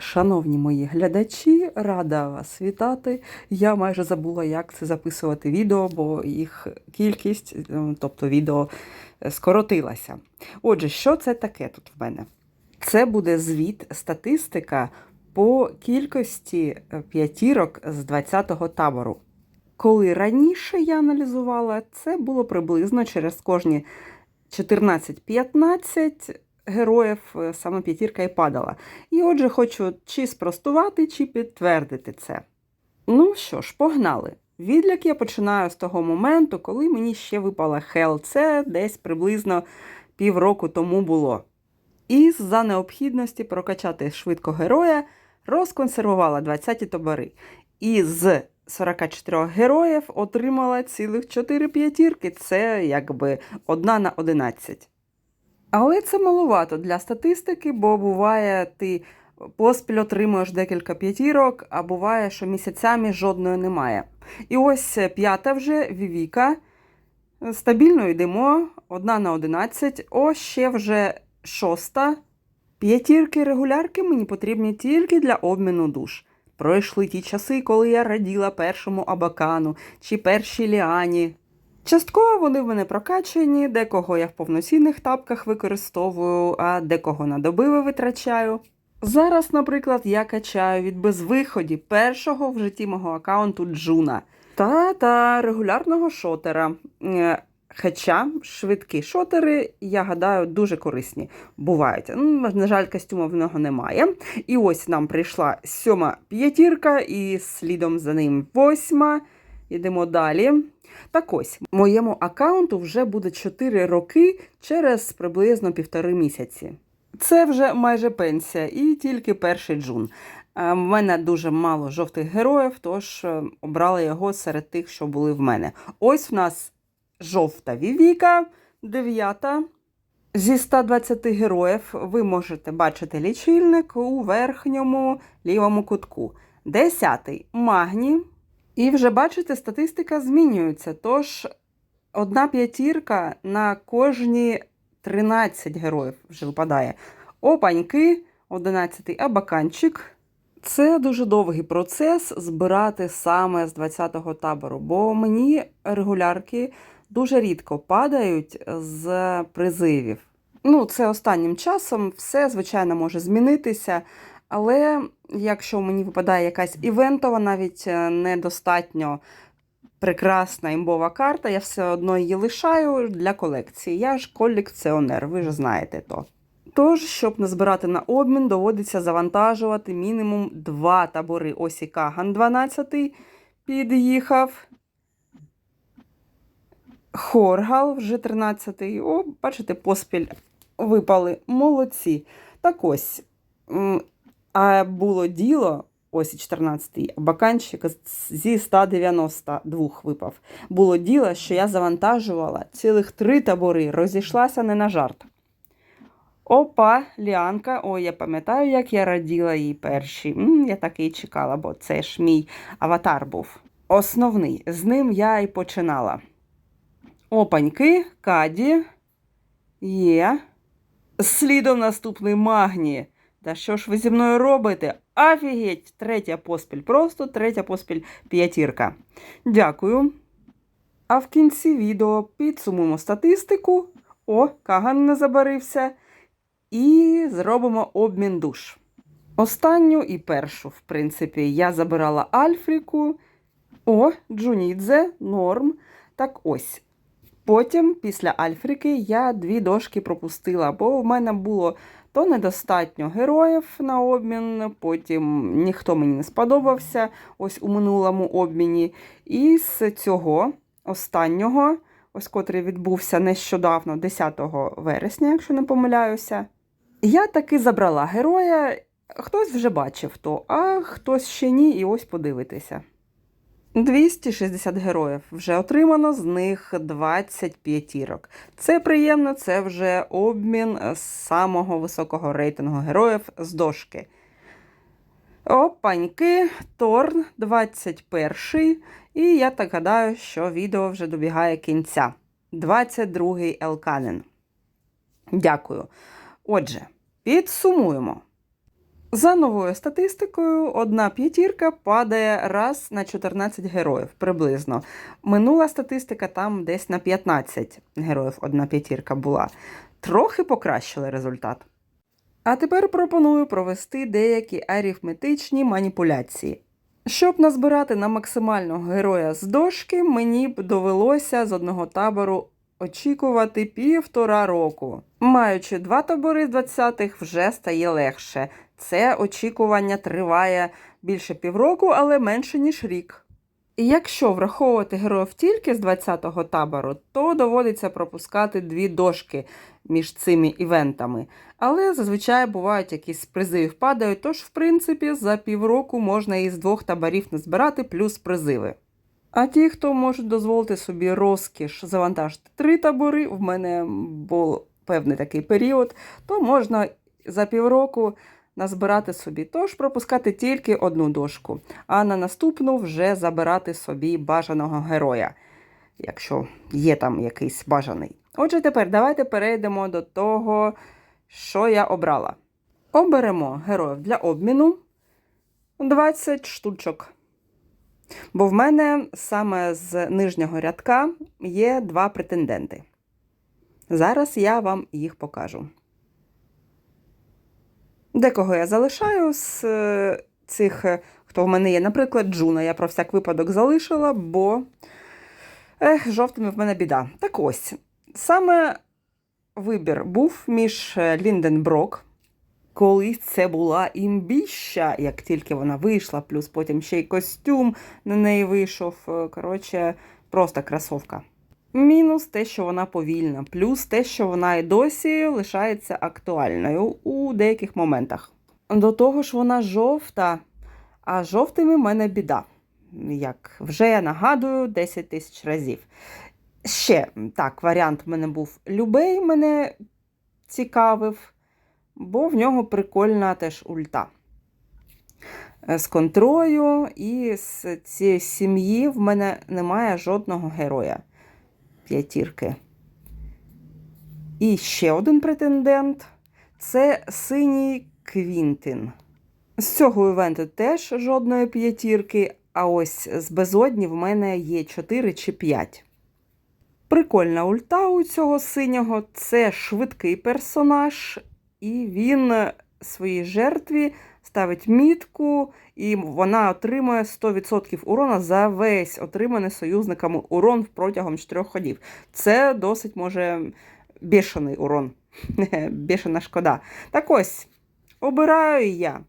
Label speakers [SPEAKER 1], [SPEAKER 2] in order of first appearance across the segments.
[SPEAKER 1] Шановні мої глядачі, рада вас вітати. Я майже забула, як це записувати відео, бо їх кількість, е, тобто відео, е, скоротилася. Отже, що це таке тут в мене? Це буде звіт, статистика по кількості е, п'ятірок з 20-го табору. Коли раніше я аналізувала, це було приблизно через кожні 14-15 героїв е, саме п'ятірка і падала. І отже, хочу чи спростувати, чи підтвердити це. Ну що ж, погнали. Відлік я починаю з того моменту, коли мені ще випала Хел. Це десь приблизно півроку тому було. І за необхідності прокачати швидко героя розконсервувала 20 табори. І з 44 героїв отримала цілих 4 п'ятірки. Це якби одна на 11. Але це маловато для статистики, бо буває, ти поспіль отримуєш декілька п'ятірок, а буває, що місяцями жодної немає. І ось п'ята вже Вівіка. Стабільно йдемо, одна на 11. Ось ще вже шоста. П'ятірки регулярки мені потрібні тільки для обміну душ. Пройшли ті часи, коли я раділа першому абакану чи першій ліані. Частково вони в мене прокачані, декого я в повноцінних тапках використовую, а декого на добиви витрачаю. Зараз, наприклад, я качаю від безвиході першого в житті мого аккаунту Джуна та та регулярного шотера. Е, Хоча швидкі шотери, я гадаю, дуже корисні бувають. Ну, На жаль, костюму в нього немає. І ось нам прийшла сьома п'ятірка, і слідом за ним восьма. Йдемо далі. Так ось, моєму аккаунту вже буде 4 роки через приблизно півтори місяці. Це вже майже пенсія, і тільки перший джун. У мене дуже мало жовтих героїв, тож е, обрала його серед тих, що були в мене. Ось в нас жовта Вівіка, дев'ята. Зі 120 героїв ви можете бачити лічильник у верхньому лівому кутку. Десятий магні. І вже бачите, статистика змінюється. Тож одна п'ятірка на кожні 13 героїв вже випадає. Опаньки, 11-й абаканчик. Це дуже довгий процес збирати саме з 20-го табору, бо мені регулярки дуже рідко падають з призивів. Ну, це останнім часом все, звичайно, може змінитися. Але якщо мені випадає якась івентова, навіть е, недостатньо прекрасна імбова карта, я все одно її лишаю для колекції. Я ж колекціонер, ви ж знаєте то. Тож, щоб не збирати на обмін, доводиться завантажувати мінімум два табори. Ось і Каган 12 під'їхав. Хоргал вже 13-й. О, бачите, поспіль випали. Молодці. Так ось. А було діло, ось і 14-й баканчик зі 192 випав. Було діло, що я завантажувала цілих три табори, розійшлася не на жарт. Опа, Ліанка, ой, я пам'ятаю, як я раділа їй перші. Я так і чекала, бо це ж мій аватар був. Основний. З ним я і починала. Опаньки, каді. Є. Слідом наступний магні. Та що ж ви зі мною робите? Офігеть! Третя поспіль, просто третя поспіль п'ятірка. Дякую. А в кінці відео підсумуємо статистику. О, Каган не забарився. І зробимо обмін душ. Останню і першу, в принципі, я забирала Альфріку. О, Джунідзе, норм. Так ось. Потім, після Альфріки, я дві дошки пропустила, бо в мене було то недостатньо героїв на обмін, потім ніхто мені не сподобався ось у минулому обміні. І з цього останнього, ось котрий відбувся нещодавно, 10 вересня, якщо не помиляюся, я таки забрала героя. Хтось вже бачив то, а хтось ще ні, і ось подивитися. 260 героїв вже отримано, з них 20 п'ятірок. Це приємно, це вже обмін самого високого рейтингу героїв з дошки. Опаньки, Торн 21. І я так гадаю, що відео вже добігає кінця. 22-й Елканен. Дякую. Отже, підсумуємо. За новою статистикою, одна п'ятірка падає раз на 14 героїв приблизно. Минула статистика там десь на 15 героїв одна п'ятірка була. Трохи покращили результат. А тепер пропоную провести деякі арифметичні маніпуляції. Щоб назбирати на максимального героя з дошки, мені б довелося з одного табору очікувати півтора року. Маючи два табори з 20-х, вже стає легше. Це очікування триває більше півроку, але менше, ніж рік. І якщо враховувати героїв тільки з 20-го табору, то доводиться пропускати дві дошки між цими івентами. Але зазвичай бувають якісь призи впадають, тож, в принципі, за півроку можна із двох таборів назбирати плюс призиви. А ті, хто можуть дозволити собі розкіш завантажити три табори, в мене був певний такий період, то можна за півроку назбирати собі. Тож пропускати тільки одну дошку, а на наступну вже забирати собі бажаного героя, якщо є там якийсь бажаний. Отже, тепер давайте перейдемо до того, що я обрала. Оберемо героїв для обміну 20 штучок. Бо в мене саме з нижнього рядка є два претенденти. Зараз я вам їх покажу. Декого я залишаю з е, цих, е, хто в мене є, наприклад, Джуна. Я про всяк випадок залишила, бо ех, жовтими в мене біда. Так ось, саме вибір був між е, Лінденброк. Колись це була імбіща, як тільки вона вийшла, плюс потім ще й костюм на неї вийшов. Коротше, просто красовка. Мінус те, що вона повільна, плюс те, що вона і досі лишається актуальною у деяких моментах. До того ж, вона жовта, а жовтими в мене біда. Як вже я нагадую 10 тисяч разів. Ще так, варіант в мене був Любей, мене цікавив, бо в нього прикольна теж ульта. З контрою і з цієї сім'ї в мене немає жодного героя п'ятірки. І ще один претендент це синій Квінтин. З цього івенту теж жодної п'ятірки, а ось з безодні в мене є 4 чи 5. Прикольна ульта у цього синього це швидкий персонаж, і він своїй жертві ставить мітку, і вона отримує 100% урона за весь отриманий союзниками урон протягом 4 ходів. Це досить може бішений урон. Бішена шкода. Так ось, обираю я.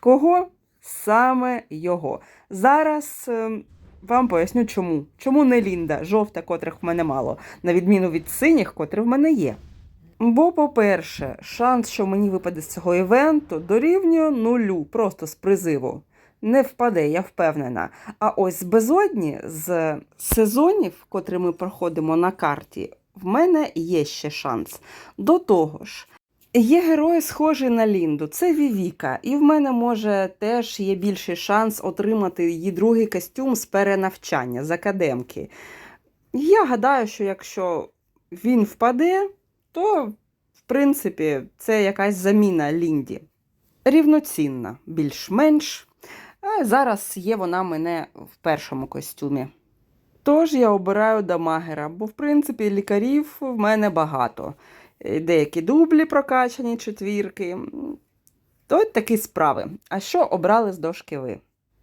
[SPEAKER 1] Кого? Саме його. Зараз е, вам поясню, чому. Чому не Лінда, жовта, котрих в мене мало, на відміну від синіх, котрих в мене є. Бо, по-перше, шанс, що мені випаде з цього івенту, дорівнює нулю, просто з призиву. Не впаде, я впевнена. А ось з безодні, з сезонів, котрі ми проходимо на карті, в мене є ще шанс. До того ж, є герої, схожі на Лінду, це Вівіка, і в мене може теж є більший шанс отримати її другий костюм з перенавчання з академки. Я гадаю, що якщо він впаде, то, в принципі, це якась заміна Лінді. Рівноцінна, більш-менш. Зараз є вона мене в першому костюмі. Тож я обираю дамагера, бо, в принципі, лікарів в мене багато. Е, Деякі дублі прокачані, четвірки. То такі справи. А що обрали з дошки ви?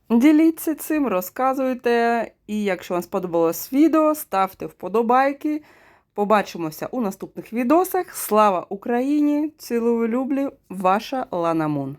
[SPEAKER 1] Діліться цим, розказуйте. І якщо вам сподобалось відео, ставте вподобайки. Побачимося у наступних відосах. Слава Україні! Цілую люблю, ваша Лана Мун.